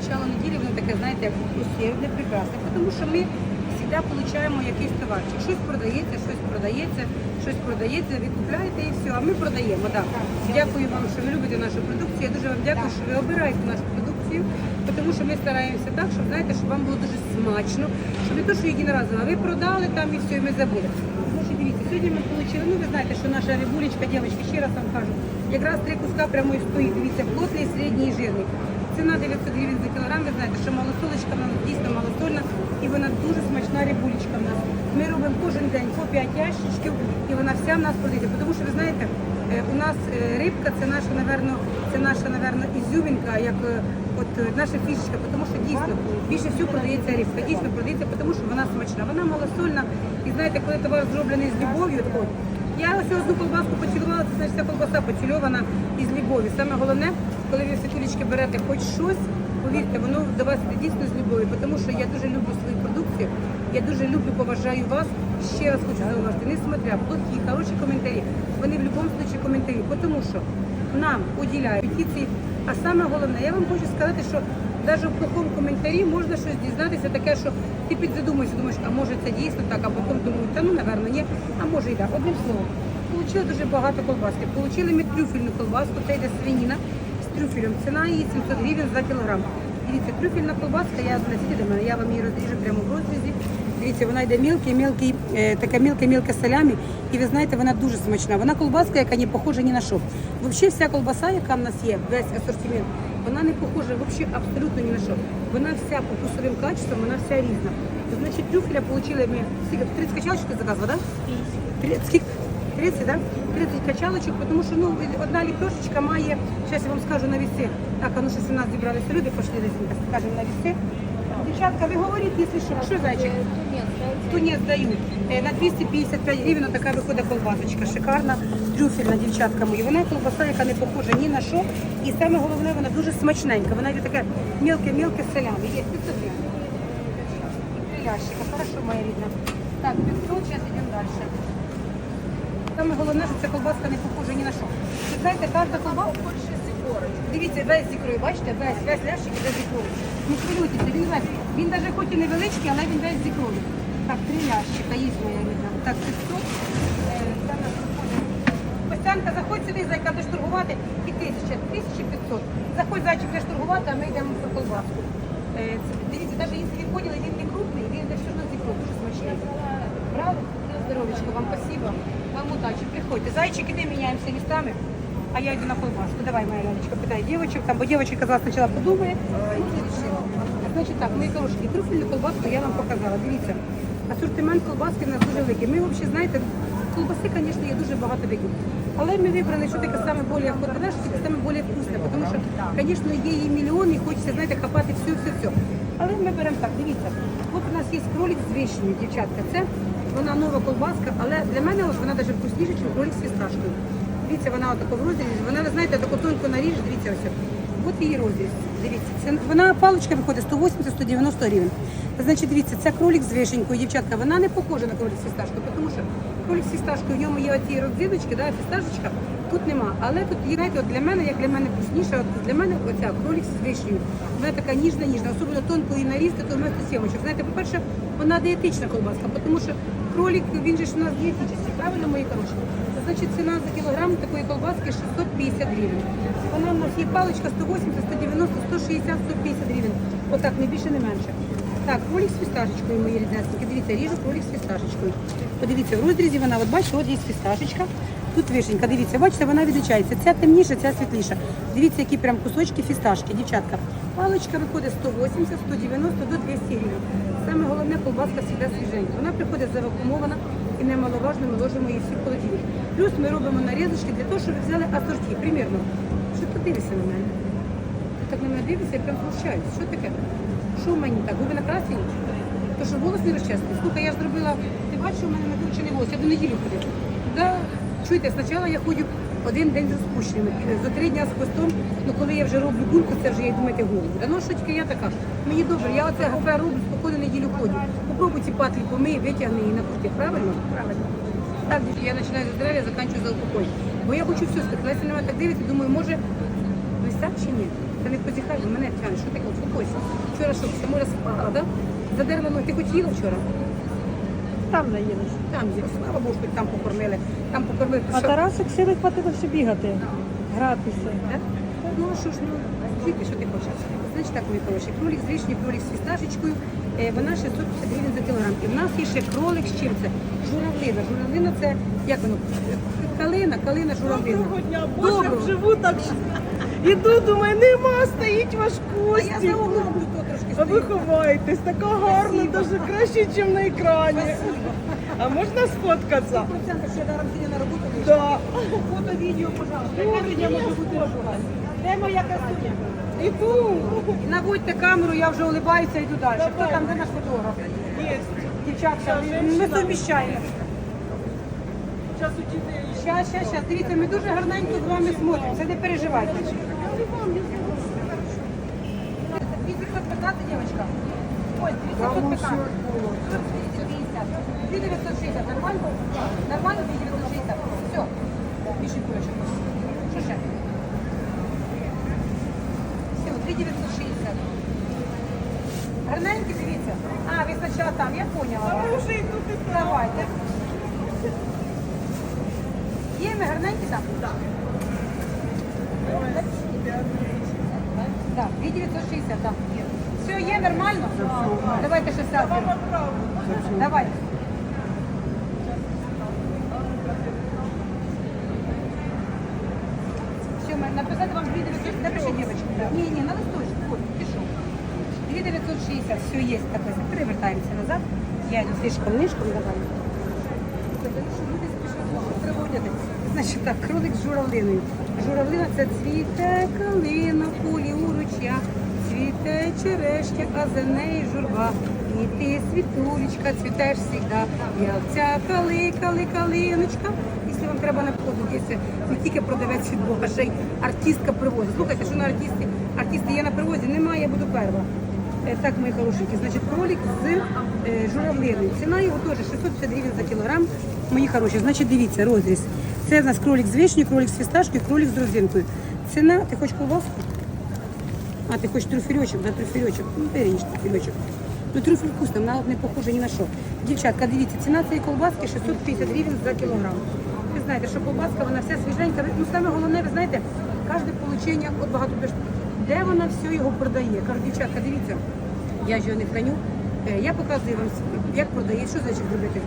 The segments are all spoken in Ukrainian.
начало неділі, воно таке, знаєте, як усердне, прекрасне, тому що ми завжди отримуємо якийсь товарчик. Щось продається, щось продається, щось продається, ви купляєте і все, а ми продаємо. Да. Дякую вам, що ви любите нашу продукцію. Я дуже вам дякую, що ви обираєте нашу продукцію, тому що ми стараємося так, щоб знаєте, щоб вам було дуже смачно, щоб не то, що єдиноразово, а ви продали там і все, і ми забули. Значить, дивіться, сьогодні ми отримали, ну ви знаєте, що наша рибулечка, дівчатки, ще раз вам кажу, якраз три куска прямої стоїть, дивіться, плотний, середній і жирний. Ціна 900 гривень за кілограм, ви знаєте, що малосолочка в нас дійсно малосольна і вона дуже смачна рибулечка в нас. Ми робимо кожен день по 5 ящичків і вона вся в нас продається. Тому що ви знаєте, е, у нас е, рибка це наша, наверно, це наша, наверно, ізюмінка, як е, от наша фішечка, тому що дійсно більше всього продається рибка. Дійсно продається, тому що вона смачна. Вона малосольна. І знаєте, коли товар зроблений з любов'ю, я ось одну колбаску поцілувала, це значить ця колбаса поцільована із любові. Саме головне, коли ви світулечки берете хоч щось, повірте, воно до вас дійсно з любові, тому що я дуже люблю свою продукцію, я дуже люблю, поважаю вас. Ще раз хочу зауважити, несмотря плохі, хороші коментарі, вони в будь-якому випадку коментарі, тому що нам уділяють ці. А саме головне, я вам хочу сказати, що навіть в плохому коментарі можна щось дізнатися, таке, що ти підзадумуєшся, думаєш, а може це дійсно так, а потім думають, та ну, напевно, ні, а може і так. Одним словом, Получили дуже багато колбаски. Получили ми трюфельну колбаску, це йде свиніна з трюфелем. Ціна її 700 гривень за кілограм. Дивіться, трюфельна колбаска, я до мене, я вам її розріжу прямо в розрізі. Дивіться, вона йде мілкий, мілкий, е, таке мілке, мілке салямі. І ви знаєте, вона дуже смачна. Вона колбаска, яка не похожа ні на що. Взагалі вся колбаса, яка в нас є, весь асортимент, вона не похожа взагалі абсолютно ні на що. Вона вся по вкусовим качествам, вона вся різна. Значить, трюфеля получили ми скільки? 30 качалочок ти так? Да? 30, скільки? 30, да? 30 качалочок, тому що ну, одна ліпешечка має, зараз я вам скажу на віси. Так, а ну щось у нас зібралися люди, пішли десь, скажемо, на віси. Дівчатка, ви говорите, якщо що, що зайчик? Тунець дають. Е, На 255 гривень така виходить колбасочка. Шикарна, трюфельна, дівчатка мої. Вона колбаса, яка не похожа ні на що. І саме головне, вона дуже смачненька. Вона йде таке мілке-мілке салями. Є 500 гривень. Ящика. Хорошо, моя рідна. Так, 500, зараз йдемо далі. Саме головне, що ця колбаска не похожа ні на що. Ви знаєте, кожна колбаска... Дивіться, весь з ікрою, бачите, весь, весь лящик іде з ікрою. Не хвилюйтеся, він весь. Він навіть хоч і невеличкий, але він весь з ікрою. Так, три лящика, є моя рідна. Так, 500. Е, це наш. Костянка, заходь сюди, зайка, будеш торгувати. І тисяча, 1500. Заходь, зайчик, будеш торгувати, а ми йдемо по колбаску. Е, дивіться, навіть якщо він поділи, він не крупний, він йде все одно з ікрою, дуже смачний. Правда? На здоров'ячко, вам спасибо. Удачі. Приходьте. Зайчик, іди міняємося містами. А я йду на колбаску. Давай, моя лялечка, питай дівчинок, там, бо дівчинка казала, спочатку подумає, потім. Значить так, мої хороші, труфельну колбаску я вам показала. Дивіться, асортимент колбаски в нас дуже великий. Ми взагалі, знаєте, колбаси, звісно, є дуже багато видів. Але ми вибрали, що таке саме більш ходове, що таке саме більш вкусне, тому що, звісно, є її мільйон і хочеться, знаєте, хапати все, все, все. Але ми беремо так, дивіться, от у нас є кролик з вишнею, дівчатка. Це вона нова колбаска, але для мене от вона навіть вкусніша, ніж кролик з фісташкою. Дивіться, вона отако в розрізі, вона, ви знаєте, таку тонко наріж, дивіться ось. От її розріз. Дивіться, це вона паличка виходить 180-190 гривень. Значить, дивіться, це кролик з вишенькою, дівчатка. Вона не похожа на кролик з фісташкою, тому що кролик з фісташкою, в ньому є оці родзиночки, да, фісташечка, тут нема. Але тут є, знаєте, от для мене, як для мене вкусніша, от для мене оця кролик з вишнею. Вона така ніжна, ніжна, особливо тонко її нарізати, то вместо сімочок. Знаєте, по-перше, вона дієтична колбаска, тому що кролик, він же ж у нас є дієтичний, правильно, мої хороші? Значить, ціна за кілограм такої колбаски 650 гривень. Вона в нас є паличка 180, 190, 160, 150 гривень. Отак, не більше, не менше. Так, кролик з фісташечкою, мої ріднесенькі. Дивіться, ріжу кролик з фісташечкою. Подивіться, в розрізі вона, от бачите, от є фісташечка. Тут вишенька, дивіться, бачите, вона відлічається. Ця темніша, ця світліша. Дивіться, які прям кусочки фісташки, дівчатка. Паличка виходить 180, 190 до 200 гривень. Саме головне, колбаска завжди свіженька. Вона приходить завакумована і немаловажно ми ложимо її всі в холодильник. Плюс ми робимо нарізочки для того, щоб ви взяли асорті. Примірно. Що ти дивишся на мене? Ти так на мене дивишся, я прям вручаюсь. Що таке? Що в мені так? Губи накрасені? То що волос не розчесний? Слухай, я ж зробила, ти бачиш, у мене накручений волос, я до неділі ходив. Да, чуєте, спочатку я ходю один день з розпущеними, за три дня з хвостом, ну коли я вже роблю гульку, це вже я думаєте голову. Да ну що тільки я така. Мені добре, я оце гафе роблю, спокійно неділю ходжу. Попробуй ці патлі помий, витягни і накрути. Правильно? Правильно. Так, я починаю за здоров'я, закінчую за упокой. Бо я хочу все сказати. Якщо на мене так дивиться, думаю, може висять чи ні? Та не позіхай, мене тягне. Що таке? Успокойся. Вчора що, все може спала, да? Задерла ноги. Ти хоч їла вчора? Там наїлися. Там, зі- слава Богу, що там покормили. Там покормили. А Що? Тарасик сили хватило все бігати, гратися. Да? Ну що ж, ну, звідки, що ти хочеш? Значить так, мої хороші, кролик з вишні, кролик з фісташечкою, е, вона 650 гривень за кілограм. І в нас є ще кролик з чим це? Журавлина. Журавлина це, як воно, калина, калина, журавлина. Доброго дня, Боже, Доброго. живу так. Іду, думаю, нема, стоїть ваш А я за углом А ви ховаєтесь, така гарна, дуже краще, ніж на екрані. А можна сфоткатися? Ще даром сидя на роботу. Да. Фото, відео, пожалуйста. Відео може бути важливе? Де моя красуня? Іду. Наводьте камеру, я вже улибаюся, йду далі. Хто там, де наш фотограф? Є. Дівчатка, ми совміщаємо. Зараз щас, щас. Дивіться, ми дуже гарненько з вами смотримо. Це не переживайте. 215, дівчатка. Ой, 215. 2960. Нормально? Нормально 2960? Все. Більше кулечок. Що ще? Все, 2960. Гарненькі, дивіться. А, ви спочатку там, я поняла. А ви вже там. Давайте. Є ми гарненькі там? Так. Так, 2960, так. Все, є нормально? Давайте ще селфі. Давай. Все, ми написати вам 2960. Напиши, дівчатки. Ні, ні, на листочку. Вот, пишу. 2960, все є таке. Перевертаємося назад. Я йду слишком нишком, давай. Люди спішать приводять. Значить так, кролик з журавлиною. Журавлина це цвіте калина полі у ручя, цвіте черешня, а за неї журба. І ти, світулечка, цвітеш всегда. Я ця кали, кали, калиночка. Якщо вам треба на не тільки продавець від Бога, ще й артистка привозить. Слухайте, що на артисти, артисти є на привозі, немає, я буду перша. Е, Так, мої хорошенькі, значить, кролик з е, журавлиною. Ціна його теж 650 гривень за кілограм. Мої хороші, значить, дивіться, розріз. Це в нас кролик з вишнею, кролик з фісташкою, кролик з родзинкою. Ціна, ти хочеш колбаску? А, ти хочеш трюфельочок, да, трюфельочок. Ну, бери ніж трюфельочок. Ну, трюфель вкусно, вона не похожа ні на що. Дівчатка, дивіться, ціна цієї колбаски 650 гривень за кілограм. Ви знаєте, що колбаска, вона вся свіженька. Ну, саме головне, ви знаєте, кожне получення, от багато пишуть, де вона все його продає. Кажу, дівчатка, дивіться, я ж його не храню. Е, Я показую вам, як продає, що значить робити.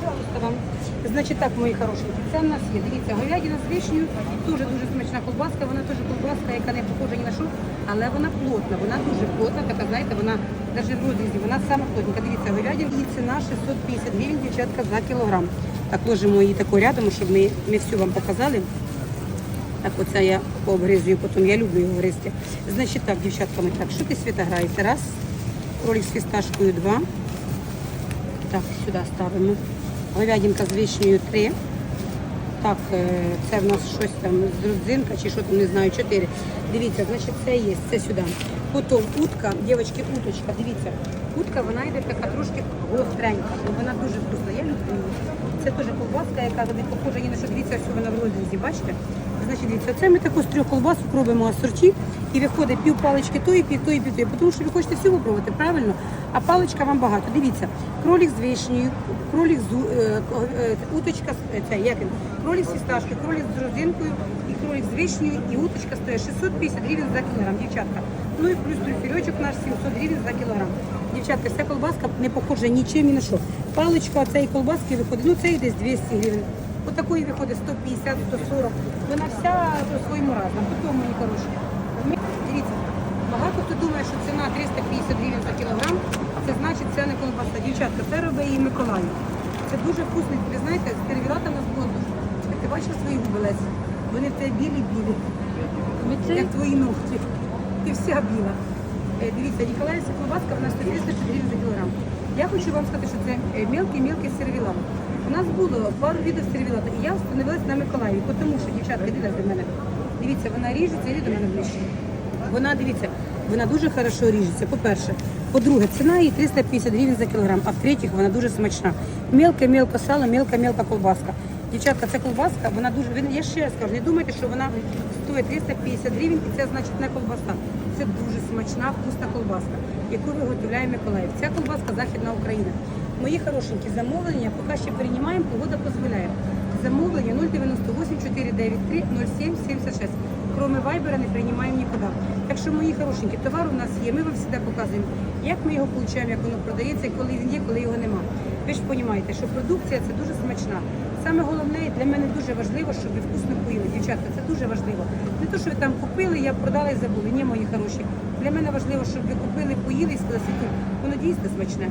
Пожалуйста, вам. Значить так, мої хорошенькі, це в нас є. Дивіться, говядина з вишнею, дуже дуже смачна колбаска, вона теж колбаска, яка не похожа ні на що, але вона плотна, вона дуже плотна, така, знаєте, вона навіть в розрізі, вона сама плотненька. Дивіться, говядина і ціна 650 гривень, дівчатка, за кілограм. Так, ложимо її таку рядом, щоб ми, ми всю вам показали. Так, оце я пообгризую, потім я люблю його гризти. Значить так, дівчатками, так, що ти світа граєте? Раз, кролик з фісташкою, два. Так, сюди ставимо. Говядинка з вишнею три. Так, е, це в нас щось там з родзинка чи що там, не знаю, чотири. Дивіться, значить, це є, це сюди. Потім утка, дівчатки, уточка, дивіться. Утка, вона йде така трошки гостренька, вона дуже вкусна, я люблю. Це теж колбаска, яка не похожа ні на що, дивіться, ось вона в розрізі, бачите? Значить, дивіться, це ми таку з трьох колбасок робимо асорті, і виходить пів палички тої, пів тої, пів тої, тому що ви хочете всю попробувати, правильно? А паличка вам багато. Дивіться, кролик з вишнею, кролик з е, е, уточка, е, це, як він? кролик з фісташкою, кролик з родзинкою, і кролик з вишнею, і уточка стоїть 650 гривень за кілограм, дівчатка. Ну і плюс трюфельочок наш 700 гривень за кілограм. Дівчатка, ця колбаска не похожа нічим ні на що. Паличка цієї колбаски виходить, ну це і десь 200 гривень. Отакої виходить 150, 140. Вона вся по своєму разу. Потім мені хороші. Ми- Дивіться, багато хто думає, що ціна 350 гривень за кілограм, це значить це не колбаса. Дівчатка, це робить її Миколаїв. Це дуже вкусно. Ви знаєте, стервілата на блонду. Ти бачиш свої губи Вони в тебе білі-білі, як твої ногті. Ти вся біла. Е, Дивіться, Ніколаївська колбаска, вона 130 гривень за кілограм. Я хочу вам сказати, що це е, мілкий-мілкий сервілат. У нас було пару відео сервілата, і я встановилась на Миколаїві, тому що, дівчатка, йдіть до мене. Дивіться, вона ріжеться, іди до мене ближче. Вона, дивіться, Вона дуже хорошо ріжеться. По-перше, по-друге, ціна її 350 гривень за кілограм, а в-третіх, вона дуже смачна. Мелке-мелке сало, мелка-мелка колбаска. Дівчатка, ця колбаска, вона дуже. Я ще раз кажу, не думайте, що вона стоїть 350 гривень, і це значить не колбаса. Це дуже смачна, вкусна колбаска, яку виготовляє Миколаїв. Ця колбаска Західна Україна. Мої хорошенькі замовлення, поки ще приймаємо, погода дозволяє. Замовлення 098 493 07 76. Кроме вайбера не приймаємо нікуди. Що, мої хорошенькі, товар у нас є. Ми вам завжди показуємо, як ми його получаємо, як воно продається, коли він є, коли його нема. Ви ж розумієте, що продукція це дуже смачна. Саме головне для мене дуже важливо, щоб ви вкусно поїли. Дівчатка, це дуже важливо. Не то, що ви там купили, я продала і забули. Ні, мої хороші. Для мене важливо, щоб ви купили, поїли і сказали, воно дійсно смачне.